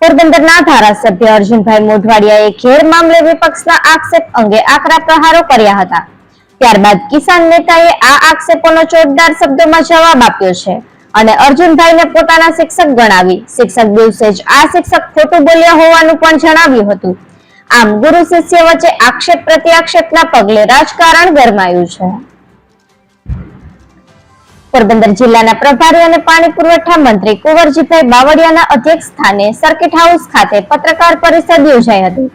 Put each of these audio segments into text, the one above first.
પોરબંદરના ધારાસભ્ય અર્જુનભાઈ મોઢવાડિયાએ ઘેર મામલે વિપક્ષના આક્ષેપ અંગે આકરા પ્રહારો કર્યા હતા. ત્યારબાદ કિસાન નેતાએ આ આક્ષેપોનો ચોટદાર શબ્દોમાં જવાબ આપ્યો છે અને અર્જુનભાઈને પોતાના શિક્ષક ગણાવી શિક્ષક દિવસે જ આ શિક્ષક ખોટું બોલ્યા હોવાનું પણ જણાવ્યું હતું. આમ ગુરુ શિષ્ય વચ્ચે આક્ષેપ પ્રત્યાક્ષેપના પગલે રાજકારણ ગરમાયું છે. પોરબંદર જિલ્લાના પ્રભારી અને પાણી પુરવઠા મંત્રી કુંવરજીભાઈ બાવળિયાના અધ્યક્ષ સ્થાને સર્કિટ હાઉસ ખાતે પત્રકાર પરિષદ યોજાઈ હતી.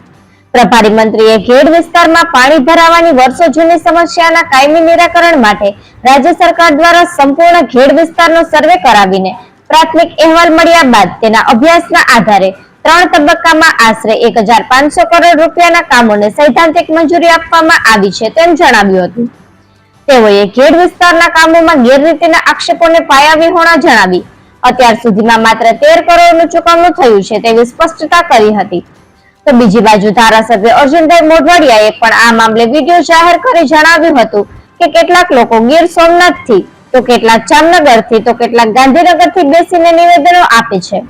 પ્રભારી મંત્રીએ ઘેડ વિસ્તારમાં પાણી ભરાવાની વર્ષો જૂની સમસ્યાના કાયમી નિરાકરણ માટે રાજ્ય સરકાર દ્વારા સંપૂર્ણ ઘેડ વિસ્તારનો સર્વે કરાવીને પ્રાથમિક અહેવાલ મળ્યા બાદ તેના અભ્યાસના આધારે ત્રણ તબક્કામાં આશરે એક કરોડ રૂપિયાના કામોને સૈદ્ધાંતિક મંજૂરી આપવામાં આવી છે તેમ જણાવ્યું હતું. તેઓએ ઘેડ વિસ્તારના કામોમાં ગેરરીતિના આક્ષેપોને પાયાવિહોણા જણાવી. અત્યાર સુધીમાં માત્ર તેર કરોડનું ચુકવણું થયું છે તેવી સ્પષ્ટતા કરી હતી. તો બીજી બાજુ ધારાસભ્ય અર્જુનભાઈ મોઢવાડિયાએ પણ આ મામલે વીડિયો જાહેર કરી જણાવ્યું હતું કે કેટલાક લોકો ગીર સોમનાથથી, તો કેટલાક જામનગરથી, તો કેટલાક ગાંધીનગરથી બેસીને નિવેદનો આપે છે.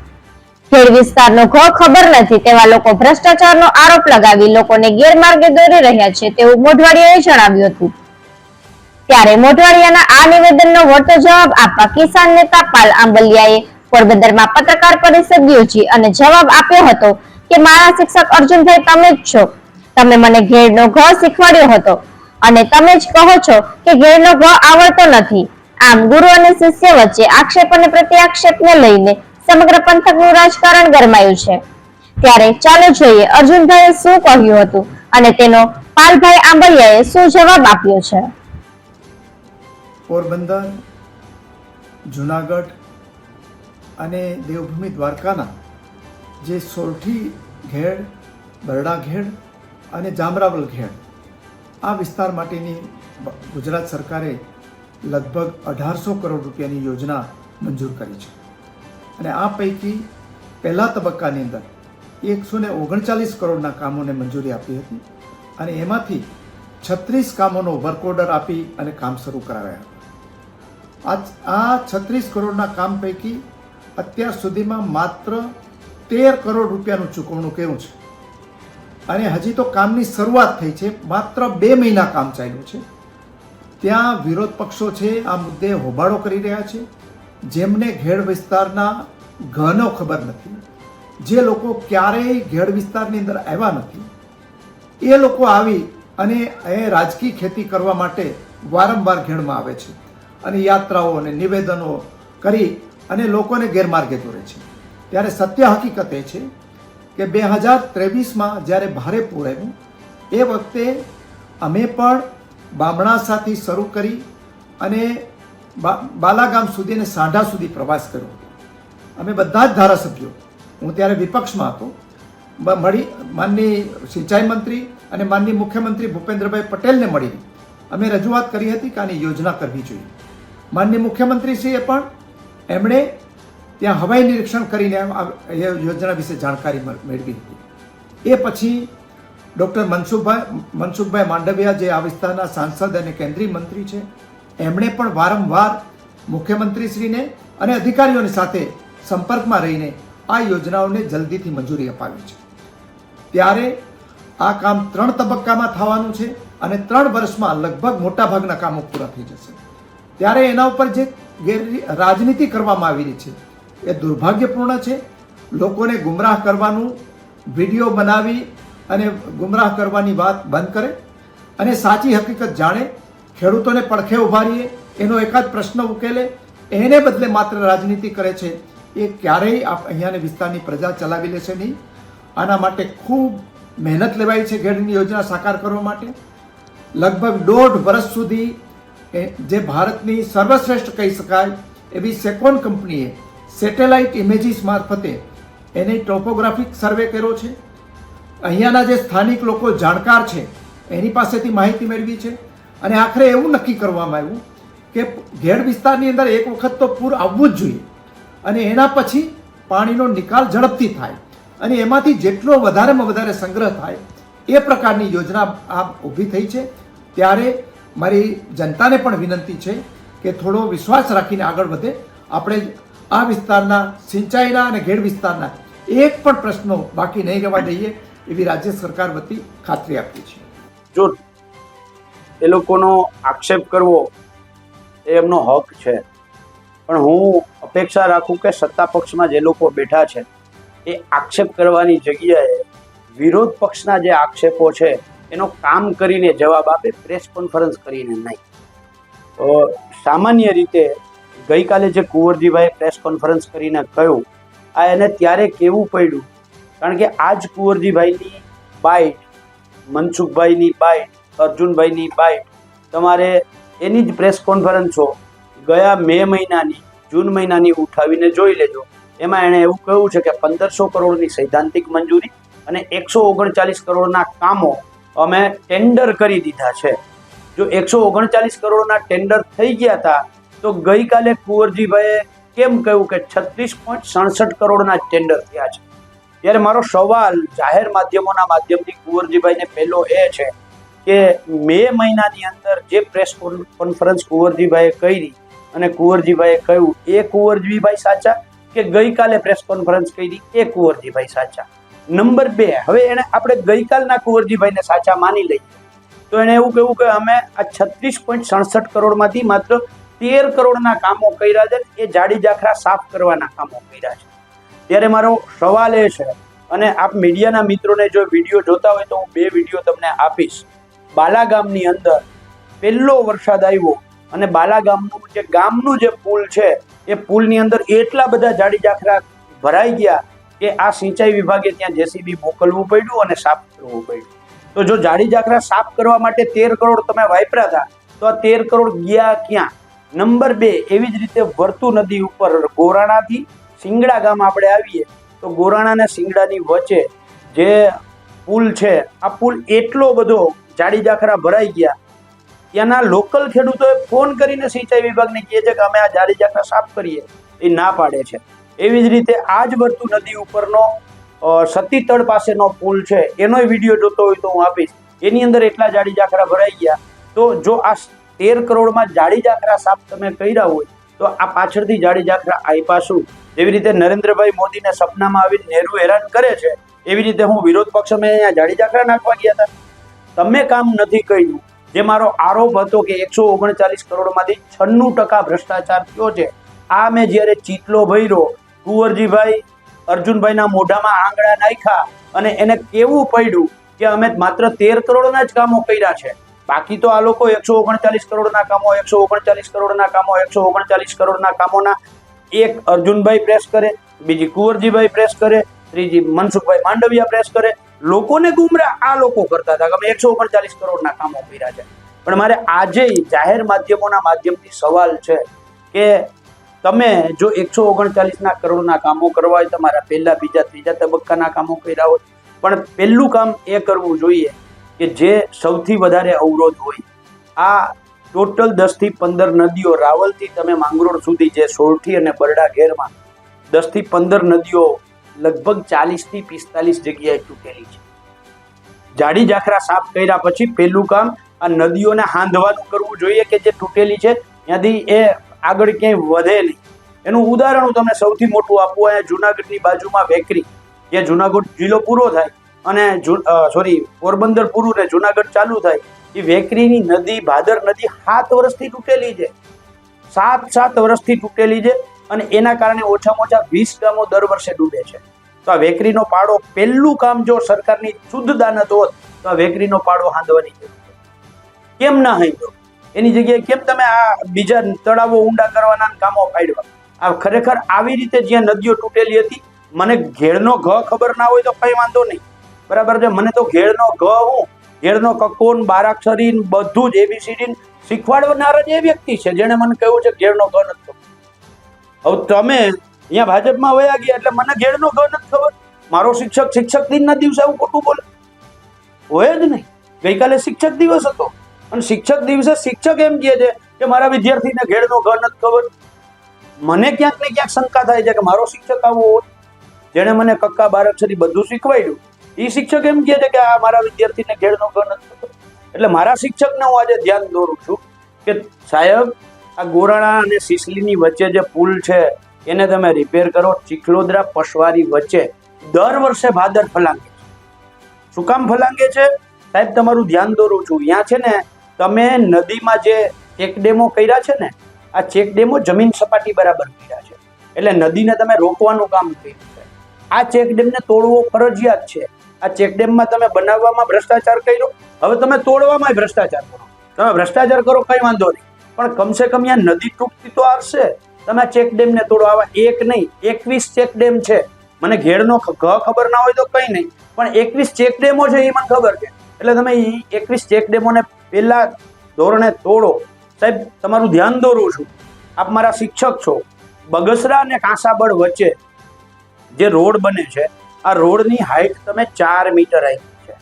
ખેડ વિસ્તારનો ઘ ખબર નથી તેવા લોકો ભ્રષ્ટાચારનો આરોપ લગાવી લોકોને ગેરમાર્ગે દોરી રહ્યા છે તેવું મોઢવાડિયાએ જણાવ્યું હતું. ત્યારે મોઢવાડિયાના આ નિવેદનનો વળતો જવાબ આપવા કિસાન નેતા પાલ આંબલિયાએ પોરબંદરમાં પત્રકાર પરિષદ યોજી અને જવાબ આપ્યો હતો કે, મારા શિક્ષક અર્જુનભાઈ, તમે જ છો. તમે મને ઘેરનો ઘ શીખવાડ્યો હતો. અને તમે જ કહો છો કે, ઘેરનો ઘ આવડતો નથી. આમ ગુરુ અને શિષ્ય વચ્ચે આક્ષેપ અને પ્રત્યાક્ષેપને લઈને સમગ્ર પંથકનું રાજકારણ ગરમાયું છે. ત્યારે ચાલો જોઈએ અર્જુનભાઈએ શું કહ્યું હતું અને તેનો પાલભાઈ આંબલિયાએ શું જવાબ આપ્યો છે. પોરબંદર, જુનાગઢ અને દેવભૂમિ દ્વારકાના જે સોરઠી ઘેડ, બરડા ઘેડ અને જામરાવલ ઘેડ આ વિસ્તાર માટેની ગુજરાત સરકારે લગભગ અઢારસો કરોડ રૂપિયાની યોજના મંજૂર કરી છે. અને આ પૈકી પહેલા તબક્કાની અંદર એકસો ને ઓગણચાલીસ કરોડના કામોને મંજૂરી આપી હતી અને એમાંથી છત્રીસ કામોનો વર્ક ઓર્ડર આપી અને કામ શરૂ કરાવ્યા હતા. આ આ છત્રીસ કરોડના કામ પૈકી અત્યાર સુધીમાં માત્ર તેર કરોડ રૂપિયાનું ચૂકવણું કેવું છે. અને હજી તો કામની શરૂઆત થઈ છે. માત્ર બે મહિના કામ ચાલ્યું છે. ત્યાં વિરોધ પક્ષો છે, આ મુદ્દે હોબાળો કરી રહ્યા છે. જેમને ઘેડ વિસ્તારના ઘનો ખબર નથી. જે લોકો ક્યારેય ઘેડ વિસ્તારની અંદર આવ્યા નથી. એ લોકો આવી અને એ રાજકીય ખેતી કરવા માટે વારંવાર ઘેડમાં આવે છે. અને યાત્રાઓ અને નિવેદનો કરી અને લોકોને ગેરમાર્ગે દોરે છે. ત્યારે સત્ય હકીકત એ છે કે બે હજાર ત્રેવીસમાં જ્યારે ભારે પૂર આવ્યું, એ વખતે અમે પણ બામણાસાથી શરૂ કરી અને બાલાગામ સુધી અને સાંઢા સુધી પ્રવાસ કર્યો. અમે બધા જ ધારાસભ્યો, હું ત્યારે વિપક્ષમાં હતો મળી, માનની સિંચાઈ મંત્રી અને માનની મુખ્યમંત્રી ભૂપેન્દ્રભાઈ પટેલને મળી અમે રજૂઆત કરી હતી કે આની યોજના કરવી જોઈએ. માનની મુખ્યમંત્રીશ્રીએ પણ એમણે ત્યાં હવાઈ નિરીક્ષણ કરીને એ યોજના વિશે જાણકારી મેળવી હતી. એ પછી ડૉક્ટર મનસુખભાઈ મનસુખભાઈ માંડવિયા જે આ વિસ્તારના સાંસદ અને કેન્દ્રીય મંત્રી છે, એમણે પણ વારંવાર મુખ્યમંત્રીશ્રીને અને અધિકારીઓની સાથે સંપર્કમાં રહીને આ યોજનાઓને જલ્દીથી મંજૂરી અપાવી છે. ત્યારે આ કામ ત્રણ તબક્કામાં થવાનું છે અને ત્રણ વર્ષમાં લગભગ મોટાભાગના કામો પૂરા થઈ જશે. ત્યારે એના ઉપર જે ગેર રાજનીતિ કરવામાં આવી રહી છે, એ દુર્ભાગ્યપૂર્ણ છે. લોકોને ગુમરાહ કરવાનું વીડિયો બનાવી અને ગુમરાહ કરવાની વાત બંધ કરે અને સાચી હકીકત જાણે, ખેડૂતોને પડખે ઉભારીએ એનો એકાદ પ્રશ્ન ઉકેલે, એને બદલે માત્ર રાજનીતિ કરે છે, એ ક્યારેય આપ અહીંયાની વિસ્તારની પ્રજા ચલાવી લેશે નહીં. આના માટે ખૂબ મહેનત લેવાઈ છે ઘેડની યોજના સાકાર કરવા માટે. લગભગ દોઢ વર્ષ સુધી જે ભારતની સર્વશ્રેષ્ઠ કહી શકાય એવી સેકોન કંપનીએ સેટેલાઇટ ઇમેજીસ મારફતે એની ટોપોગ્રાફિક સર્વે કર્યો છે. અહીંયાના જે સ્થાનિક લોકો જાણકાર છે, એની પાસેથી માહિતી મેળવી છે અને આખરે એવું નક્કી કરવામાં આવ્યું કે ઘેડ વિસ્તારની અંદર એક વખત તો પૂર આવવું જ જોઈએ અને એના પછી પાણીનો નિકાલ ઝડપથી થાય અને એમાંથી જેટલો વધારેમાં વધારે સંગ્રહ થાય એ પ્રકારની યોજના આ ઊભી થઈ છે. ત્યારે મારી જનતાને પણ વિનંતી છે કે થોડો વિશ્વાસ રાખીને આગળ વધે. આપણે આ વિસ્તારના સિંચાઈના અને ઘેડ વિસ્તારના એક પણ પ્રશ્નો બાકી નહીં રહેવા દઈએ એવી રાજ્ય સરકાર વતી ખાતરી આપી છે જો એ લોકોનો આક્ષેપ કરવો એ એમનો હક છે. પણ હું અપેક્ષા રાખું કે સત્તા પક્ષમાં જે લોકો બેઠા છે, એ આક્ષેપ કરવાની જગ્યાએ વિરોધ પક્ષના જે આક્ષેપો છે એનો કામ કરીને જવાબ આપે પ્રેસ કોન્ફરન્સ કરીને નહીં. તો સામાન્ય રીતે ગઈકાલે જે કુંવરજીભાઈ પ્રેસ કોન્ફરન્સ કરીને કહ્યું, આ એને ત્યારે કેવું પડ્યું? કારણ કે આ જ કુંવરજીભાઈની બાઇટ મનસુખભાઈની બાઇટ અર્જુનભાઈની બાઇટ તમારે એની જ પ્રેસ કોન્ફરન્સો ગયા મે મહિનાની, જૂન મહિનાની ઉઠાવીને જોઈ લેજો. એમાં એણે એવું કહ્યું છે કે પંદરસો કરોડની સૈદ્ધાંતિક મંજૂરી અને એકસો ઓગણચાલીસ કરોડના કામો અમે ટેન્ડર કરી દીધા છે. જો એકસો ઓગણચાલીસ કરોડના ટેન્ડર થઈ ગયા હતા, તો ગઈકાલે કુંવરજીભાઈએ કેમ કહ્યું કે છત્રીસ પોઈન્ટ સડસઠ કરોડના ટેન્ડર થયા છે? ત્યારે મારો સવાલ જાહેર માધ્યમોના માધ્યમથી કુંવરજીભાઈને પહેલો એ છે કે મે મહિનાની અંદર જે પ્રેસ કોન્ફરન્સ કુંવરજીભાઈએ કરી અને કુંવરજીભાઈએ કહ્યું, એ કુંવરજીભાઈ સાચા? કે ગઈકાલે પ્રેસ કોન્ફરન્સ કરી, એ કુંવરજીભાઈ સાચા? નંબર બે. હવે એને આપણે ગઈકાલના કુંવરજીભાઈને સાચા માની લઈએ. તો એણે એવું કહ્યું કે અમે આ છત્રીસ પોઈન્ટ સડસઠ કરોડમાંથી માત્ર તેર કરોડના કામો કર્યા છે એ જાડી જાખરા સાફ કરવાના કામો કર્યા છે. ત્યારે મારો સવાલ એ છે, અને આપ મીડિયાના મિત્રોને જો વીડિયો જોતા હોય તો હું બે વીડિયો તમને આપીશ. બાલાગામની અંદર પહેલો વરસાદ આવ્યો અને બાલાગામનું જે ગામનું જે પુલ છે, એ પુલની અંદર એટલા બધા જાડી જાખરા ભરાઈ ગયા કે આ સિંચાઈ વિભાગે ત્યાં જેસીબી મોકલવું પડ્યું અને સાફ કરવું પડ્યું. તો જો જાડી ઝાકરા સાફ કરવા માટે તેર કરોડ તમે વાપર્યા હતા, તો આ તેર કરોડ ગયા ક્યાં? નંબર બે, એવી જ રીતે વર્તુ નદી ઉપર ગોરાણાથી સિંગડા ગામ આપણે આવીએ, તો ગોરાણા અને સિંગડાની વચ્ચે જે પુલ છે, આ પુલ એટલો બધો જાડી ઝાખરા ભરાઈ ગયા. ત્યાંના લોકલ ખેડૂતોએ ફોન કરીને સિંચાઈ વિભાગને કહે છે કે અમે આ જાડી ઝાખરા સાફ કરીએ. એ ના પાડે છે. એવી જ રીતે આ જ વર્તુ નદી ઉપરનો સતીતળ પાસેનો પુલ છે, એનોય વીડિયો જોતો હોય તો હું આપીશ. એની અંદર એટલા જાડી જાખરા ભરાઈ ગયા. તો જો આ તેર કરોડમાં જાડી જાખરા સાફ તમે કર્યા હોય, તો આ પાછળથી જાડી જાખરા આપ્યા શું? જેવી રીતે નરેન્દ્રભાઈ મોદીને સપનામાં આવીને નહેરુ હેરાન કરે છે, એવી રીતે હું વિરોધ પક્ષ અમે અહીંયા જાડી જાખરા નાખવા ગયા હતા. તમે કામ નથી કર્યું. જે મારો આરોપ હતો કે એકસો ઓગણચાલીસ કરોડમાંથી છન્નું ટકા ભ્રષ્ટાચાર થયો છે, આ મેં જ્યારે ચીટલો ભર્યો કુંવરજીભાઈ અર્જુનભાઈના મોઢામાં આંગળા નાખ્યા અને એને કેવું પડ્યું કે અમે માત્ર તેર કરોડના જ કામો કર્યા છે. બાકી તો આ લોકો એકસો ઓગણચાલીસ કરોડના કામો, એકસો ઓગણચાલીસ કરોડના કામો, એકસો ઓગણચાલીસ કરોડના કામોના એક અર્જુનભાઈ પ્રેસ કરે, બીજી કુંવરજીભાઈ પ્રેસ કરે, ત્રીજી મનસુખભાઈ માંડવિયા પ્રેસ કરે. લોકોને ગુમરા આ લોકો કરતા હતા કે અમે એકસો ઓગણચાલીસ કરોડના કામો કર્યા છે. પણ મારે આજે જાહેર માધ્યમોના માધ્યમથી સવાલ છે કે તમે જો એકસો ઓગણચાલીસના કરોડના કામો કરવા હોય, તમારા પહેલા બીજા ત્રીજા તબક્કાના કામો કર્યા હોય, પણ પહેલું કામ એ કરવું જોઈએ કે જે સૌથી વધારે અવરોધ હોય. આ ટોટલ દસથી પંદર નદીઓ રાવલથી તમે માંગરોળ સુધી જે સોરઠી અને બરડા ઘેરમાં દસથી પંદર નદીઓ લગભગ ચાલીસથી પિસ્તાલીસ જગ્યાએ તૂટેલી છે. જાડી જાખરા સાફ કર્યા પછી પહેલું કામ આ નદીઓને હાંધવાનું કરવું જોઈએ કે જે તૂટેલી છે. ત્યાંથી એ આગળ ક્યાંય વધે નહીં. એનું ઉદાહરણ હું તમને સૌથી મોટું આપું, અહીંયા જુનાગઢની બાજુમાં વેકરી જે જુનાગઢ જિલ્લો પૂરો થાય અને સોરી પોરબંદર પૂરું ને જુનાગઢ ચાલુ થાય. એ વેકરીની નદી, ભાદર નદી સાત વર્ષથી તૂટેલી છે. સાત સાત વર્ષથી તૂટેલી છે અને એના કારણે ઓછામાં ઓછા વીસ ગામો દર વર્ષે ડૂબે છે. તો આ વેકરીનો પાડો પહેલું કામ જો સરકારની શુદ્ધ દાનત હોત, તો આ વેકરીનો પાડો હાંધવાની જરૂર. કેમ ના હાંધ્યો? એની જગ્યાએ કેમ તમે આ બીજા તળાવો ઊંડા કરવાના કામો પાડ્યા? આ ખરેખર આવી રીતે જ્યાં નદીઓ તૂટેલી હતી, મને ઘેડનો ઘ ખબર ના હોય તો કઈ વાંધો નહીં. બરાબર છે? મને તો ઘેડનો ઘ હું ઘેડનો કકોન, બારાક્ષરી બધું જ એબીસીડી શીખવાડનાર જ એ વ્યક્તિ છે, જેણે મને કહ્યું છે ઘેડનો ઘ નથી ખબર. હવે તમે અહીંયા ભાજપમાં વયા ગયા એટલે મને ઘેડનો ઘ નથી ખબર. મારો શિક્ષક શિક્ષક દિનના દિવસે આવું ખોટું બોલે. હોય જ નહીં. ગઈકાલે શિક્ષક દિવસ હતો. અને શિક્ષક દિવસે શિક્ષક એમ કહે છે કે મારા વિદ્યાર્થીને ઘેડનો ઘર નથી ખબર. મને ક્યાંક ને ક્યાંક શંકા થાય છે કે મારો શિક્ષક આવો હોત જેણે મને કક્કા બારક્ષરી બધું શીખવાડ્યું. એ શિક્ષક એમ કહે છે કે આ મારા વિદ્યાર્થીને ઘેડનો ઘર નથી ખબર. એટલે મારા શિક્ષકને હું આજે ધ્યાન દોરું છું કે સાહેબ, આ ગોરાણા અને સિસલીની વચ્ચે જે પુલ છે, એને તમે રિપેર કરો. ચીખલોદરા પશવારી વચ્ચે દર વર્ષે ભાદર ફલાંગે શું કામ ફલાંગે છે? સાહેબ, તમારું ધ્યાન દોરું છું. અહીંયા છે ને તમે નદીમાં જે ચેક ડેમો કર્યા છે ને, આ ચેક ડેમો જમીન સપાટી બરાબર કર્યા છે. એટલે નદીને તમે રોકવાનું કામ કર્યું છે. આ ચેક ડેમને તોડવો ફરજિયાત છે. આ ચેકડેમમાં તમે બનાવવામાં ભ્રષ્ટાચાર કર્યો. હવે તમે તોડવામાં ભ્રષ્ટાચાર કરો. તમે ભ્રષ્ટાચાર કરો કઈ વાંધો નહીં. પણ કમસે કમ અહીંયા નદી તૂટતી તો આવશે. તમે ચેક ચેકડેમને તોડો. આવા એક નહીં, એકવીસ ચેક ડેમ છે. મને ઘેડનો ઘ ખબર ના હોય તો કંઈ નહીં. પણ એકવીસ ચેક ડેમો છે એ મને ખબર છે. એટલે તમે એકવીસ ચેકડેમોને પહેલા ધોરણે તોડો. સાહેબ, તમારું ધ્યાન દોરું છું. આપ મારા શિક્ષક છો. બગસરા અને કાંસાબળ વચ્ચે જે રોડ બને છે, આ રોડની હાઈટ તમે ચાર મીટર રાખી છે.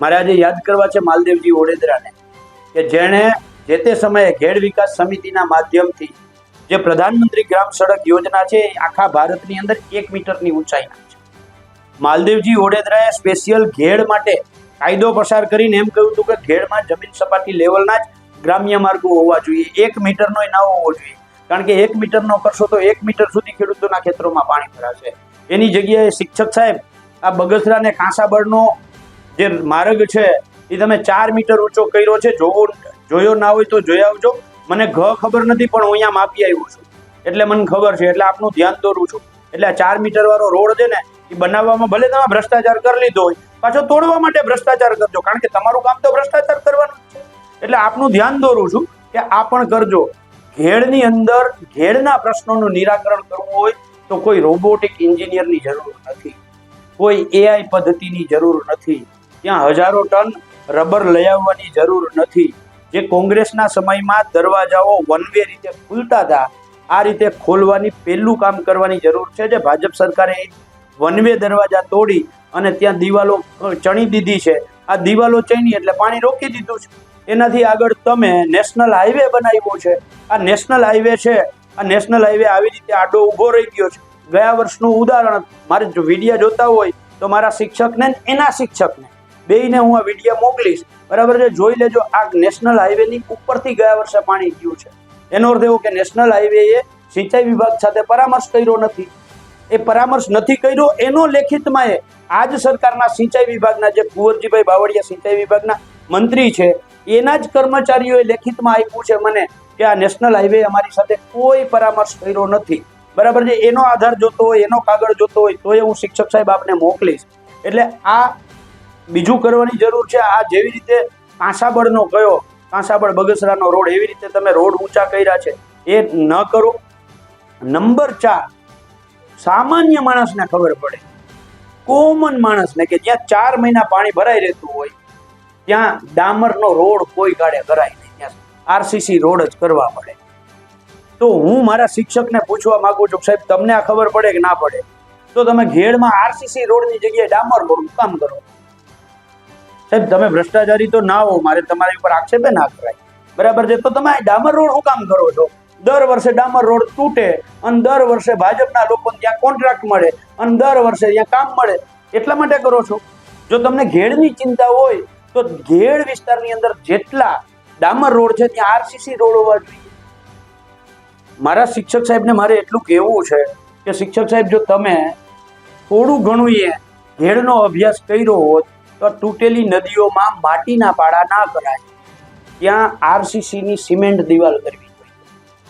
મારે આજે યાદ કરવા છે માલદેવજી ઓડેદરાને કે જેણે જે તે સમયે ઘેડ વિકાસ સમિતિના માધ્યમથી જે પ્રધાનમંત્રી ગ્રામ સડક યોજના છે, એ આખા ભારતની અંદર એક મીટરની ઊંચાઈના છે. માલદેવજી ઓડેદરાએ સ્પેશિયલ ઘેડ માટે કાયદો પસાર કરીને એમ કહ્યું હતું કે ઘેડમાં જમીન સપાટી લેવલના જ ગ્રામ્ય માર્ગો હોવા જોઈએ. એક મીટરનો ના હોવો જોઈએ. કારણ કે એક મીટરનો કરશો તો એક મીટર સુધી ખેડૂતોના ખેતરોમાં પાણી ભરાશે. એની જગ્યાએ શિક્ષક સાહેબ, આ બગસરા અને કાંસાબળનો જે માર્ગ છે, એ તમે ચાર મીટર ઊંચો કર્યો છે. જોવો, જોયો ના હોય તો જોઈ આવજો. મને ઘ ખબર નથી, પણ હું અહીંયા માપી આવ્યો છું. એટલે મને ખબર છે. એટલે આપનું ધ્યાન દોરું છું. એટલે આ ચાર મીટર વાળો રોડ છે ને, એ બનાવવામાં ભલે તમે ભ્રષ્ટાચાર કરી લીધો હોય પાછો તોડવા માટે ભ્રષ્ટાચાર કરજો. કારણ કે તમારું કામ તો ભ્રષ્ટાચાર કરવાનું છે. એટલે આપનું ધ્યાન દોરું છું કે આ પણ કરજો. ઘેડની અંદર ઘેડના પ્રશ્નોનું નિરાકરણ કરવું હોય તો કોઈ રોબોટિક એન્જિનિયરની જરૂર નથી. કોઈ એઆઈ પદ્ધતિની જરૂર નથી. ત્યાં હજારો ટન રબર લઈ આવવાની જરૂર નથી. જે કોંગ્રેસના સમયમાં દરવાજાઓ વન વે રીતે ખુલતા હતા, આ રીતે ખોલવાની પહેલું કામ કરવાની જરૂર છે જે ભાજપ સરકારે વન વે દરવાજા તોડી અને ત્યાં દિવાલો ચણી દીધી છે. આ દિવાલો ચણી એટલે પાણી રોકી દીધું છે. એનાથી આગળ તમે નેશનલ હાઈવે બનાવ્યો છે. આ નેશનલ હાઈવે છે. આ નેશનલ હાઈવે આવી રીતે આડો ઊભો રહી ગયો છે. ગયા વર્ષનું ઉદાહરણ, મારે જો વિડીયા જોતા હોય, તો મારા શિક્ષકને એના શિક્ષકને. બેયને હું આ વીડિયો મોકલીશ. બરાબર છે? જોઈ લેજો, આ નેશનલ હાઈવેની ઉપરથી ગયા વર્ષે પાણી ગયું છે. એનો અર્થ એવો કે નેશનલ હાઈવેએ સિંચાઈ વિભાગ સાથે પરામર્શ કર્યો નથી. એ પરામર્શ નથી કર્યો. એનો લેખિતમાં એ આજ સરકારના સિંચાઈ વિભાગના જે કુંવરજીભાઈ બાવળિયા સિંચાઈ વિભાગના મંત્રી છે, એના જ કર્મચારીઓએ લેખિતમાં આપ્યું છે મને કે આ નેશનલ હાઈવે અમારી સાથે કોઈ પરામર્શ કર્યો નથી. બરાબર છે? એનો આધાર જોતો હોય, એનો કાગળ જોતો હોય તો એ હું શિક્ષક સાહેબ આપને મોકલીશ. એટલે આ બીજું કરવાની જરૂર છે. આ જેવી રીતે કાંસાબળનો કયો, કાંસાબળ બગસરાનો રોડ, એવી રીતે તમે રોડ ઊંચા કર્યા છે, એ ન કરો. નંબર ચાર સામાન્ય માણસને ખબર પડે. કોમન માણસને કે જ્યાં ચાર મહિના પાણી ભરાઈ રહેતું હોય, ત્યાં ડામરનો રોડ કોઈ ગાડે કરાય નહીં. ત્યાં આરસીસી રોડ જ કરવા પડે. તો હું મારા શિક્ષકને પૂછવા માગું છું સાહેબ, તમને આ ખબર પડે કે ના પડે? તો તમે ઘેડમાં આરસીસી રોડની જગ્યાએ ડામર રોડ કામ કરો. સાહેબ, તમે ભ્રષ્ટાચારી તો ના હો, મારે તમારી ઉપર આક્ષેપે ના કરાય. બરાબર છે? તો તમે ડામર રોડ શું કામ કરો છો? દર વર્ષે ડામર રોડ તૂટે અને દર વર્ષે ભાજપના લોકોને ત્યાં કોન્ટ્રાક્ટ મળે અને દર વર્ષે ત્યાં કામ મળે. એટલા માટે કરો છો? જો તમને ઘેડની ચિંતા હોય, તો ઘેડ વિસ્તારની અંદર જેટલા ડામર રોડ છે, ત્યાં આરસીસી રોડ હોવા જોઈએ. મારા શિક્ષક સાહેબને મારે એટલું કહેવું છે કે શિક્ષક સાહેબ, જો તમે થોડું ઘણું એ ઘેડનો અભ્યાસ કર્યો હોત, તો તૂટેલી નદીઓમાં માટીના પાડા ના કરાય. ત્યાં આરસીસીની સિમેન્ટ દિવાલ કરવી.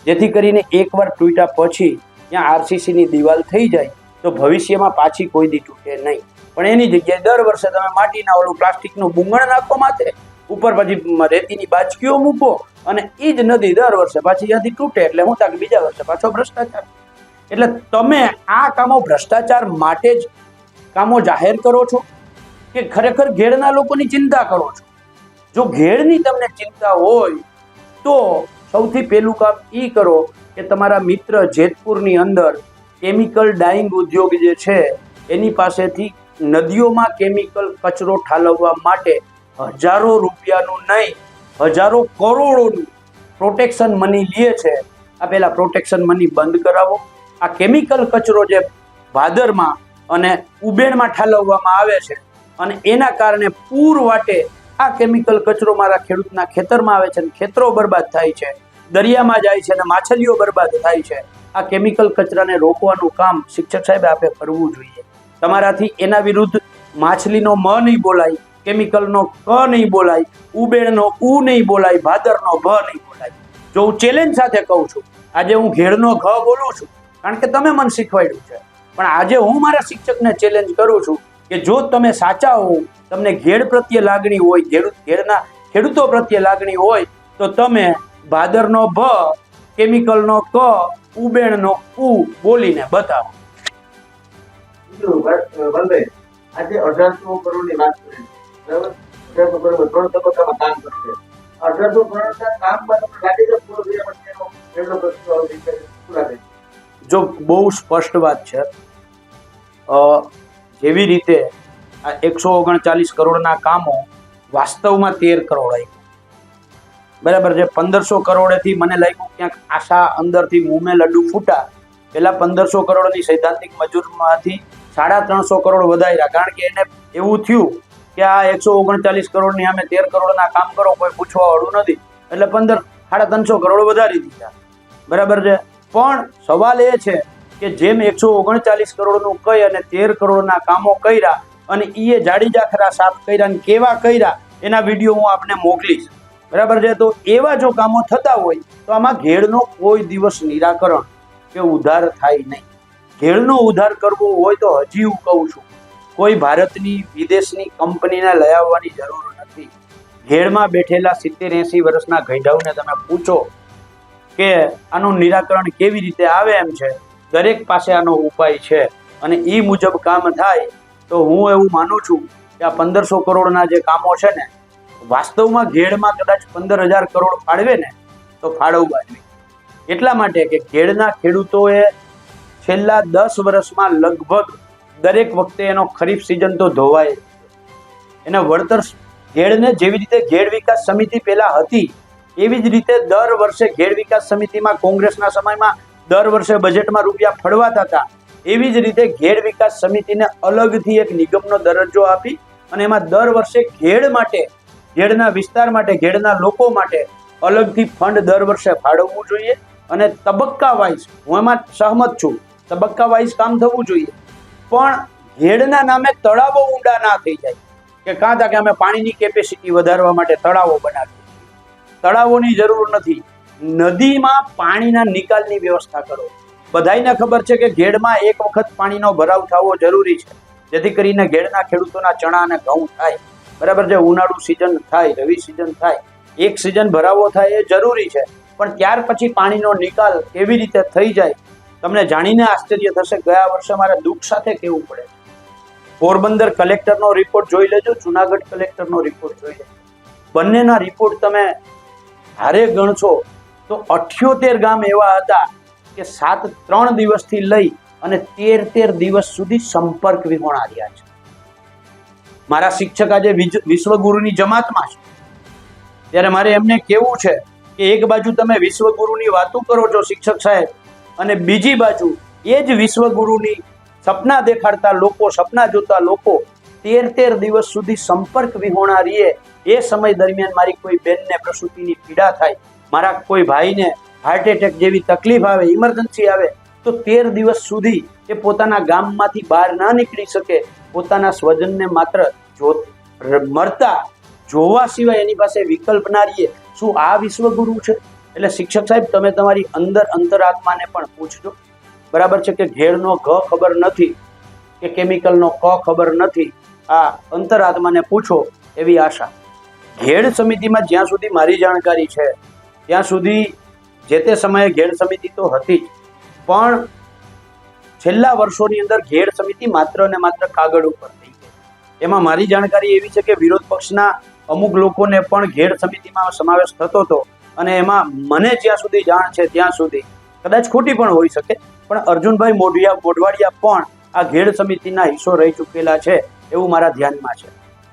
જેથી કરીને એકવાર તૂટ્યા પછી ત્યાં આરસીસીની દિવાલ થઈ જાય તો ભવિષ્યમાં પાછી કોઈ દી તૂટે નહીં. પણ એની જગ્યાએ દર વર્ષે તમે માટીના ઓલું પ્લાસ્ટિકનું બુંગણ નાખો માથે, ઉપર પછી રેતીની બાચકીઓ મૂકો અને એ જ નદી દર વર્ષે પાછી ત્યાંથી તૂટે એટલે હું તાક બીજા વર્ષે પાછો ભ્રષ્ટાચાર. એટલે તમે આ કામો ભ્રષ્ટાચાર માટે જ કામો જાહેર કરો છો કે ખરેખર ઘેડના લોકોની ચિંતા કરો છો? જો ઘેડની તમને ચિંતા હોય તો સૌથી પહેલું કામ એ કરો કે તમારા મિત્ર જેતપુરની અંદર કેમિકલ ડાઇંગ ઉદ્યોગ જે છે, એની પાસેથી નદીઓમાં કેમિકલ કચરો ઠાલવવા માટે હજારો રૂપિયાનું નહીં, હજારો કરોડોનું પ્રોટેક્શન મની લે છે. આ પહેલાં પ્રોટેક્શન મની બંધ કરાવો. આ કેમિકલ કચરો જે ભાદરમાં અને ઉબેણમાં ઠાલવવામાં આવે છે અને એના કારણે પૂર વાટે આ કેમિકલ કચરો મારા ખેડૂતના ખેતરમાં આવે છે અને ખેતરો બરબાદ થાય છે, દરિયામાં જાય છે અને માછલીઓ બરબાદ થાય છે. આ કેમિકલ કચરાને રોકવાનું કામ શિક્ષક સાહેબ આપણે કરવું જોઈએ. તમારાથી એના વિરુદ્ધ માછલીનો મ નહીં બોલાય કેમિકલનો ક નહીં બોલાય ઉબેળનો ઉ નહીં બોલાય, ભાદરનો ભ નહીં બોલાય. જો હું ચેલેન્જ સાથે કહું છું, આજે હું ઘેડનો ઘ બોલું છું, કારણ કે તમે મને શીખવાડ્યું છે. પણ આજે હું મારા શિક્ષકને ચેલેન્જ કરું છું કે જો તમે સાચા હો તમને ઘેડ પ્રત્યે લાગણી હોય ખેડૂત ઘેડના ખેડૂતો પ્રત્યે લાગણી હોય તો તમે ભાદરનો ભ કેમિકલનો ક ઉબેણનો ઉ બોલીને બતાવો. બીજું વાત, અ, વનભાઈ, આજે અઢારસો કરોડની વાત કરી. બરાબર? અઢારસો કરોડ ત્રણ તબક્કામાં કામ કરશે. અઢારસો કરોડના કામમાં તમને લાગે છે પૂરો થયા પછી એનો એનો પ્રશ્ન પૂરા થઈ જો બહુ સ્પષ્ટ વાત છે જેવી રીતે આ એકસો ઓગણચાલીસ કરોડના કામો વાસ્તવમાં તેર કરોડ આવ્યું બરાબર છે, પંદરસો કરોડેથી મને લાગ્યું ક્યાંક આશા અંદરથી મુમે લડ્ડુ ફૂટા. પહેલાં પંદરસો કરોડની સૈદ્ધાંતિક મજૂરમાંથી સાડા ત્રણસો કરોડ વધાર્યા. કારણ કે એને એવું થયું કે આ એકસો ઓગણચાલીસ કરોડની અમે તેર કરોડના કામ કરો, કોઈ પૂછવાવાળું નથી. એટલે પંદર, સાડા ત્રણસો કરોડ વધારી દીધા. બરાબર છે, પણ સવાલ એ છે કે જેમ એકસો ઓગણચાલીસ કરોડનું કહી અને તેર કરોડના કામો કર્યા અને એ જાડી જાખરા સાફ કર્યા અને કેવા કર્યા, એના વીડિયો હું આપને મોકલીશ. બરાબર છે? તો એવા જો કામો થતા હોય, તો આમાં ઘેડનો કોઈ દિવસ નિરાકરણ કે ઉધાર થાય નહીં. ઘેડનો ઉધાર કરવો હોય તો હજી હું કહું છું, કોઈ ભારતની, વિદેશની કંપનીને લઈ આવવાની જરૂર નથી. ઘેડમાં બેઠેલા સિત્તેર એંસી વર્ષના ગઈઢાઓને તમે પૂછો કે આનું નિરાકરણ કેવી રીતે આવે એમ છે? દરેક પાસે આનો ઉપાય છે અને એ મુજબ કામ થાય, તો હું એવું માનું છું કે આ પંદરસો કરોડના જે કામો છે ને, વાસ્તવમાં ઘેડમાં કદાચ પંદર હજાર કરોડ ફાળવે ને, તો ફાળવવા જોઈએ એટલા માટે કે ઘેડના ખેડૂતોએ છેલ્લા દસ વર્ષમાં લગભગ દરેક વખતે એનો ખરીફ સિઝન તો ધોવાય એના વળતર ઘેડને જેવી રીતે ઘેડ વિકાસ સમિતિ પહેલાં હતી, એવી જ રીતે દર વર્ષે ઘેડ વિકાસ સમિતિમાં કોંગ્રેસના સમયમાં દર વર્ષે બજેટમાં રૂપિયા ફળવાતા હતા. એવી જ રીતે ઘેડ વિકાસ સમિતિને અલગથી એક નિગમનો દરજ્જો આપી અને એમાં દર વર્ષે ઘેડ માટે, ઘેડના વિસ્તાર માટે, ઘેડના લોકો માટે અલગથી ફંડ દર વર્ષે ફાળવવું જોઈએ અને તબક્કા વાઇઝ હું એમાં સહમત છું તબક્કા વાઇઝ કામ થવું જોઈએ. પણ ઘેડના નામે તળાવો ઊંડા ના થઈ જાય. કે કાં તા કે અમે પાણીની કેપેસિટી વધારવા માટે તળાવો બનાવીએ. તળાવોની જરૂર નથી. નદીમાં પાણીના નિકાલની વ્યવસ્થા કરો. બધાયને ખબર છે કે ઘેડમાં એક વખત પાણીનો ભરાવ થવો જરૂરી છે. જેથી કરીને ઘેડના ખેડૂતોના ચણા અને ઘઉં થાય. બરાબર છે, ઉનાળુ સિઝન થાય, રવિ સિઝન થાય. એક સિઝન ભરાવો થાય એ જરૂરી છે. પણ ત્યાર પછી પાણીનો નિકાલ કેવી રીતે થઈ જાય? તમને જાણીને આશ્ચર્ય થશે, ગયા વર્ષે મારે દુઃખ સાથે કહેવું પડે. પોરબંદર કલેક્ટરનો રિપોર્ટ જોઈ લેજો, જુનાગઢ કલેક્ટરનો રિપોર્ટ જોઈ લેજો. બંનેના રિપોર્ટ તમે હારે ગણશો. તો અઠ્યોતેર ગામ એવા હતા કે સાત ત્રણ દિવસથી લઈ અને તેર તેર દિવસ સુધી સંપર્ક વિહોણા રહ્યા છે. મારા શિક્ષક આજે વિશ્વગુરુની જમાતમાં છે. ત્યારે મારે એમને કેવું છે કે એક બાજુ તમે વિશ્વગુરુની વાતો કરો છો શિક્ષક સાહેબ અને બીજી બાજુ એ જ વિશ્વગુરુની સપના દેખાડતા લોકો, સપના જોતા લોકો તેર તેર દિવસ સુધી સંપર્ક વિહોણા રહીએ એ સમય દરમિયાન મારી કોઈ બેનને પ્રસૂતિની પીડા થાય મારા કોઈ ભાઈને હાર્ટ એટેક જેવી તકલીફ આવે ઇમરજન્સી આવે, તો તેર દિવસ સુધી એ પોતાના ગામમાંથી બહાર ના નીકળી શકે. પોતાના સ્વજનને માત્ર જો મરતા જોવા સિવાય એની પાસે વિકલ્પ ના રહીએ. શું આ વિશ્વગુરુ છે? એટલે શિક્ષક સાહેબ, તમે તમારી અંદર અંતરાત્માને પણ પૂછજો. બરાબર છે કે ઘેરનો ઘ ખબર નથી કે કેમિકલનો ક ખબર નથી? આ અંતરાત્માને પૂછો એવી આશા. ઘેડ સમિતિમાં જ્યાં સુધી મારી જાણકારી છે ત્યાં સુધી જે તે સમયે ઘેડ સમિતિ તો હતી જ. પણ છેલ્લા વર્ષોની અંદર ઘેડ સમિતિ માત્ર ને માત્ર કાગળ ઉપર થઈ ગઈ. એમાં મારી જાણકારી એવી છે કે વિરોધ પક્ષના અમુક લોકોને પણ ઘેડ સમિતિમાં સમાવેશ થતો હતો અને એમાં મને જ્યાં સુધી જાણ છે ત્યાં સુધી, કદાચ ખોટી પણ હોઈ શકે, પણ અર્જુનભાઈ મોઢિયા મોઢવાડિયા પણ આ ઘેડ સમિતિના હિસ્સો રહી ચૂકેલા છે એવું મારા ધ્યાનમાં છે.